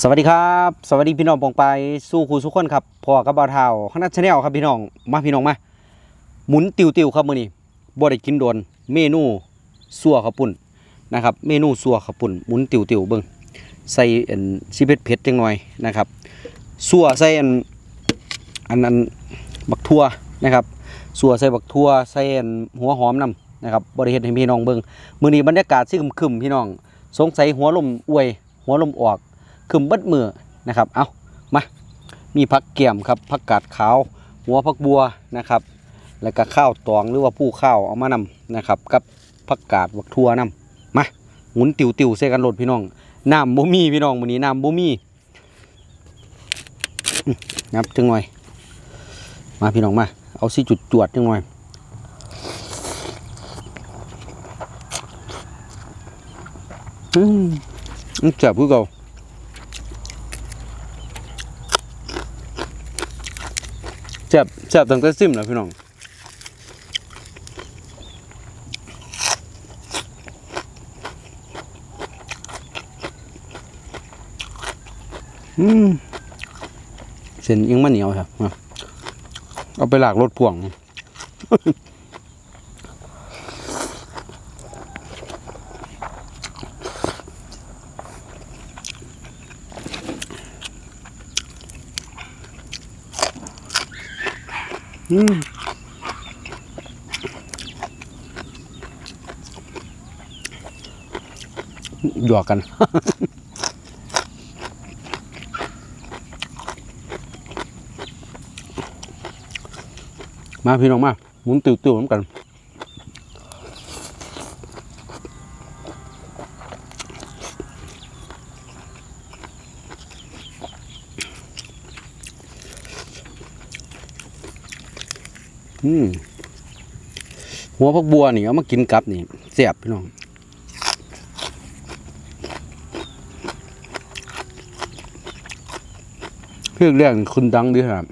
สวัสดีครับ สวัสดีพี่น้องปองไปสู้ครูสุขคนครับพอกับบ่าวเท่าคณะชาแนลครับพี่น้องมาพี่น้องมาหมุนติวติวครับมือนี้บ่ได้กินโดนเมนูซัวข้าวปุ้นนะครับเมนูซัวข้าวปุ้นหมุนติวติวเบิ่งใส่อันสิเผ็ดเผ็ดจังหน่อยนะครับซัวใส่อันอันอันบักทั่วนะครับซัวใส่บักทั่วใส่อันหัวหอมนํนะครับบ่ได้เฮ็ดให้พี่น้องเบิ่งมือนี้บรรยากาศสิครึมๆพี่น้องสงสัยหัวลมอวย หัวลมออก คึมเบิดมือนะครับ เอามา มีผักเกี่ยมครับผักกาดขาว หัวผักบัวนะครับ แล้วก็ข้าวตองหรือว่าผู้ข้าวเอามานำนะครับ กับผักกาดบักทั่วนำมาหมุนติวติวๆใส่กันโหลดพี่น้องน้ำบ่มีพี่น้องมื้อนี้น้ำบ่มีนับจังหน่อย มาพี่น้องมา เอาสิจุดจวดจังหน่อยอืมอื้อแซ่บคือเก่า แซ่บแซ่บตั้งแต่ซิมแล้วพี่น้องอืมเส้นยังมันเหนียวครับเอาไปหลากรถพ่วง อืมหยอกกัน มาพี่น้องมาหมุนติวๆน้ำกัน อืมหัวพักบัวนี่เอามากินกับนี่แซ่บพี่น้องเพื่อเรื่องคุณดังดีครับ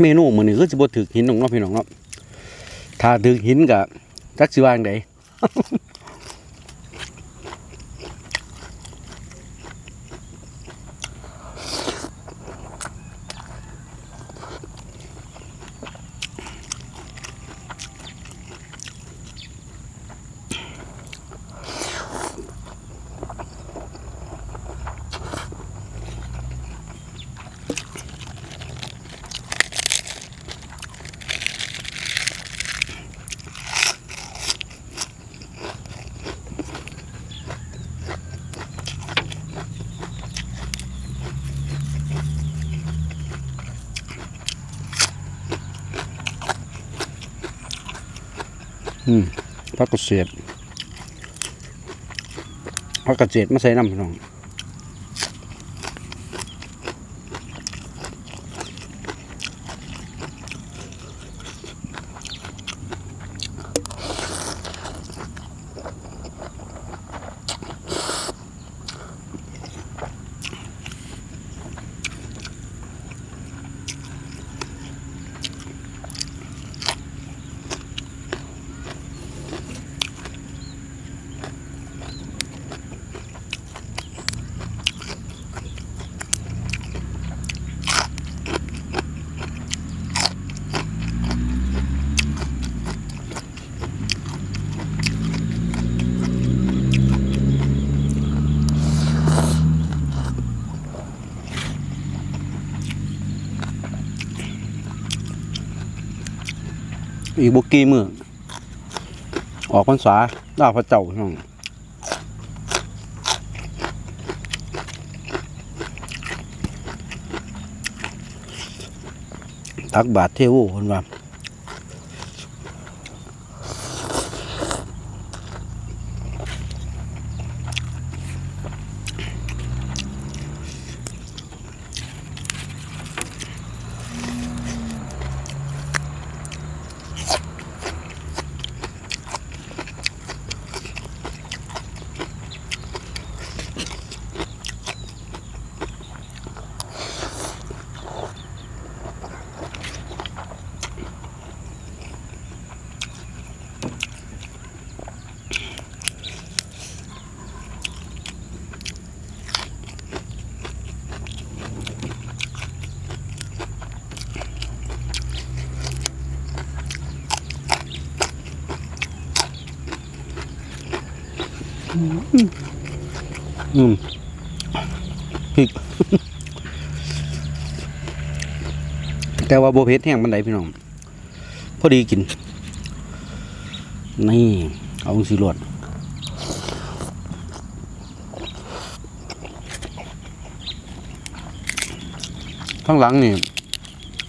เมนูมือนี้คือสิบ่ถึกหินน้องเนาะพี่น้องเนาะถ้าถึกหินก็จักสิว่างได อืมพักกระเสียดผักกระเสียดมาใส่น้ำพี่น้อง อีกบกี่มือออกพรรษาดาวพระเจ้าช่องตักบาทเทวูคนว่า อืมพริก แต่ว่าโบเพชแห้งบันไดพี่น้อง พอดีกิน นี่ เอาสีรวดข้างหลังนี่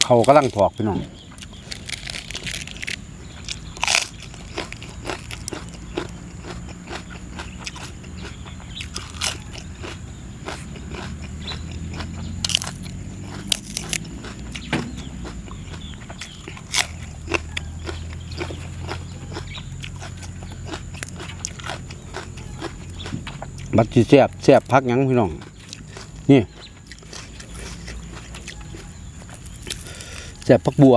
เขากำลังถอกพี่น้อง บัดจีแซบแซบพักยังพี่น้อง นี่แซบพักบัว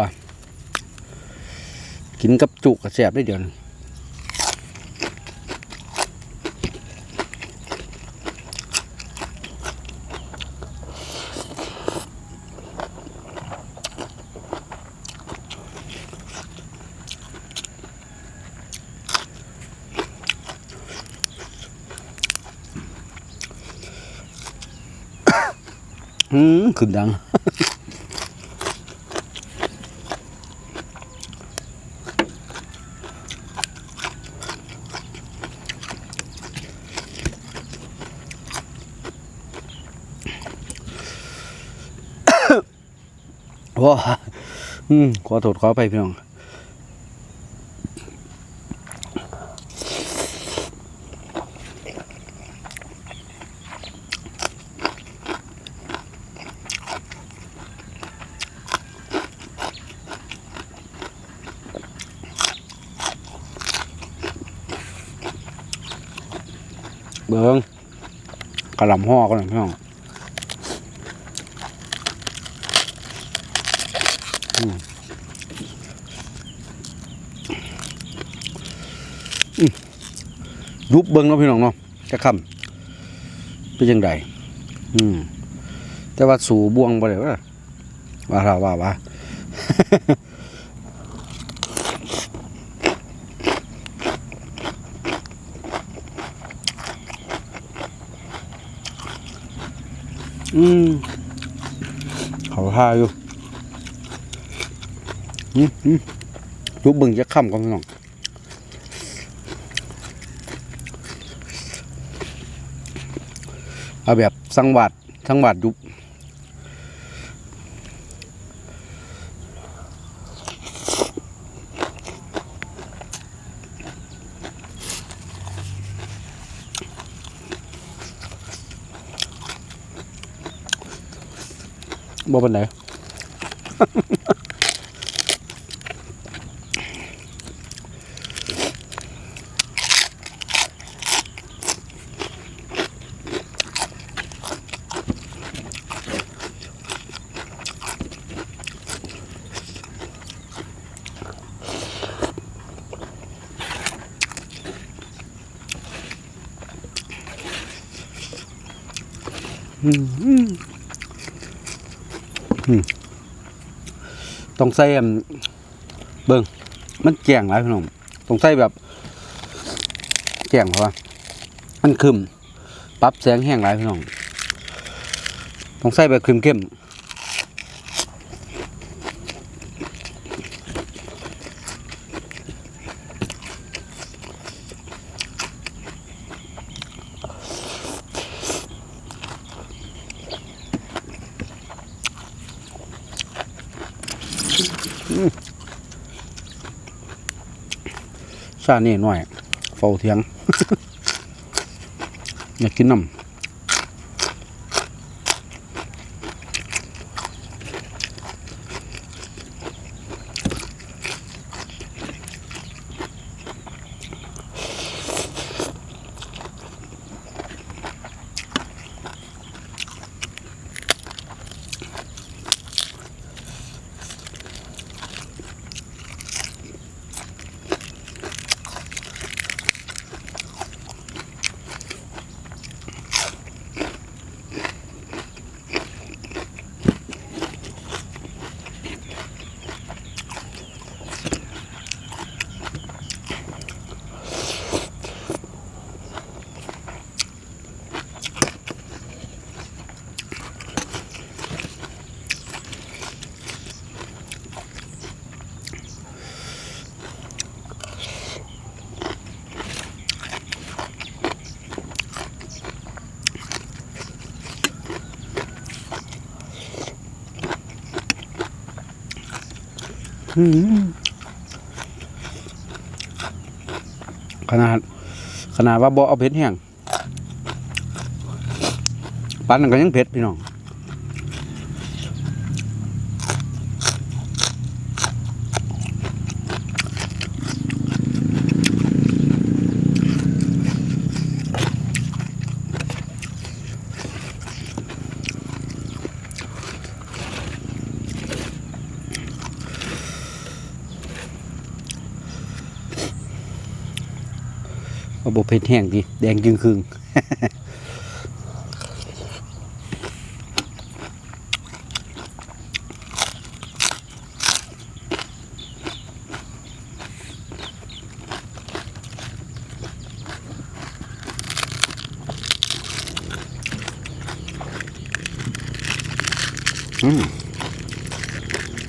กินกับจุกับแซบได้เดี๋ยวนี้ม ขึ้นดัง ว้าอืมขอโทษขอไปพี่น้อง เบิ้งกระลำห่อกันหน่อยพี่น้องยุบเบิ้งเนาะพี่น้องเนาะจะคำเป็นยังไงอืมแต่ว่าสู่บวงไปเลยว่าว่าว่าว่า อืมเขาท่าอยู่ยุบบึงจะค่ำกันพี่น้องเอาแบบสังวัดสังวัดยุบ บ่เป็นไหน ต้องใส่เบิ่งมันแจ่งหลายพี่น้องต้องใส่แบบแจ่งเพราะว่ามันคึมปรับแสงแห้งหลายพี่น้องต้องใส่แบบเข้มๆ ชาเนี่หน่อยเฝ้าเทียง อยากกินน้ำ ขนาด ขนาดว่าบ่เอาเผ็ดแห้งปันนั้นก็ยังเผ็ดพี่น้อง เอาบ่เผ็ดแห้งดิแดงจึงครึ่ง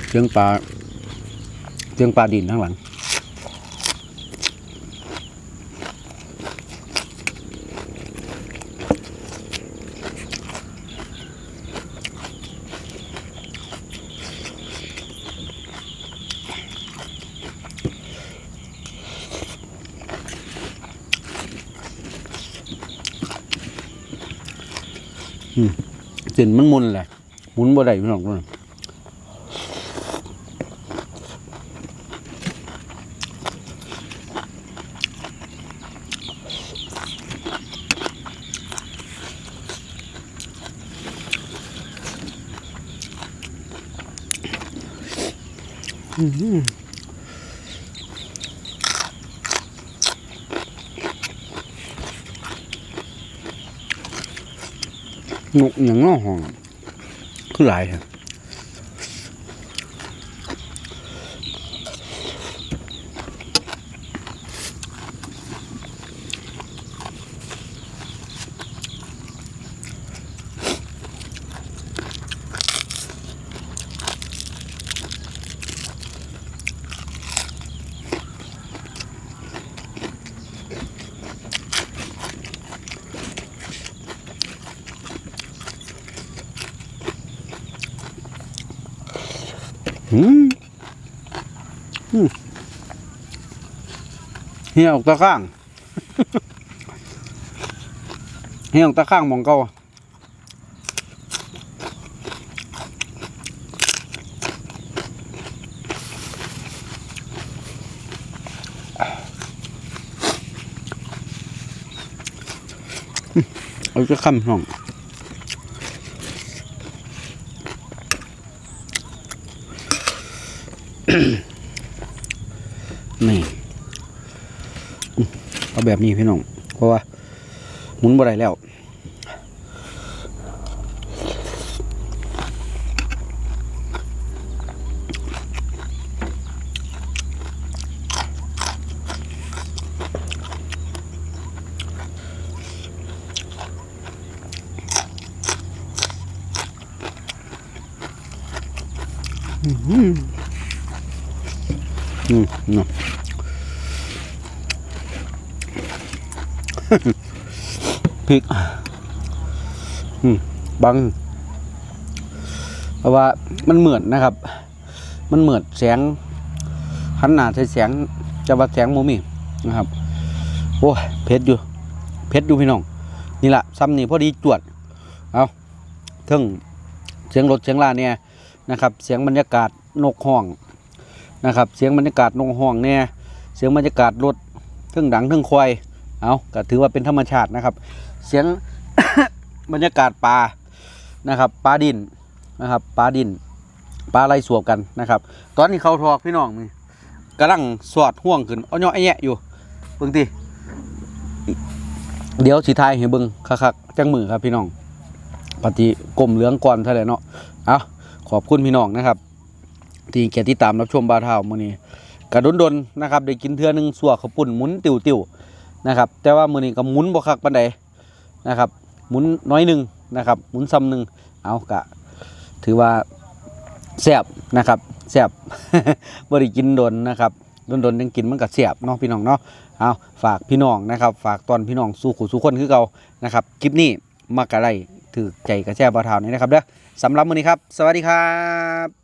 เจียงปลาเจียงปลาดินข้างหลัง ส้นมันมุนแหละหมุนบ่ได้พี่น้องเลย นกอย่างน้อห้องคือหลายครับ หี่ยออกตาข้าง เหี่ยออกตาข้างมองเก่าเอาจะคำห้อง เอาแบบนี้พี่น้อง เพราะว่าหมุนบ่ได้แล้ว พริกบังเพราะว่ามันเหมือนนะครับ มันเหมือนแสงหันหน้าใช้แสงจะว่าแสงโมมีนะครับโอ้เผ็ดอยู่เผ็ดอยู่พี่น้อง นี่แหละซ้ำนี่พอดีจวด เอาเทิงเสียงรถเสียงลาเนี่ยนะครับ เสียงบรรยากาศนกห้องนะครับ เสียงบรรยากาศนกห้องเนี่ยเสียงบรรยากาศรถเทิงดังเทิงควาย เอาก็ถือว่าเป็นธรรมชาตินะครับ เสียงบรรยากาศปลานะครับปลาดินนะครับปลาดินปลาไหลสวบกันนะครับ ตอนนี้เขาทอกพี่น้องนี่กำลังสอดห่วงขึ้นเอาเนาะไอ้แยะอยู่เบิ่งติเดี๋ยวสิทายให้เบิ่งคักๆจังมือครับพี่น้องปฏิกลมเหลืองก่อนเท่าไหร่เนาะเอาขอบคุณพี่น้องนะครับ ที่แกติดตามรับชมบาเท่ามื้อนี้กระดนๆนะครับได้กินเทื่อหนึงสัวข้าวปุ้นหมุนติวๆ นะครับ แต่ว่ามือนี้ก็หมุนบ่คักปานใดนะครับหมุนน้อยหนึ่งนะครับหมุนซ้ำหนึ่งเอากะ ถือว่าแซ่บนะครับแซ่บบ่ได้กินโดนนะครับโดนยังกินมันก็แซ่บเนาะพี่น้องเนาะเอาฝากพี่น้องนะครับ ฝากตอนพี่น้องสู้ขู่สู้คนคือเก่านะครับคลิปนี้มักอะไรถือใจกระแช่บาวเทานี้นะครับเด้อสำหรับมือนี้ครับ สวัสดีครับ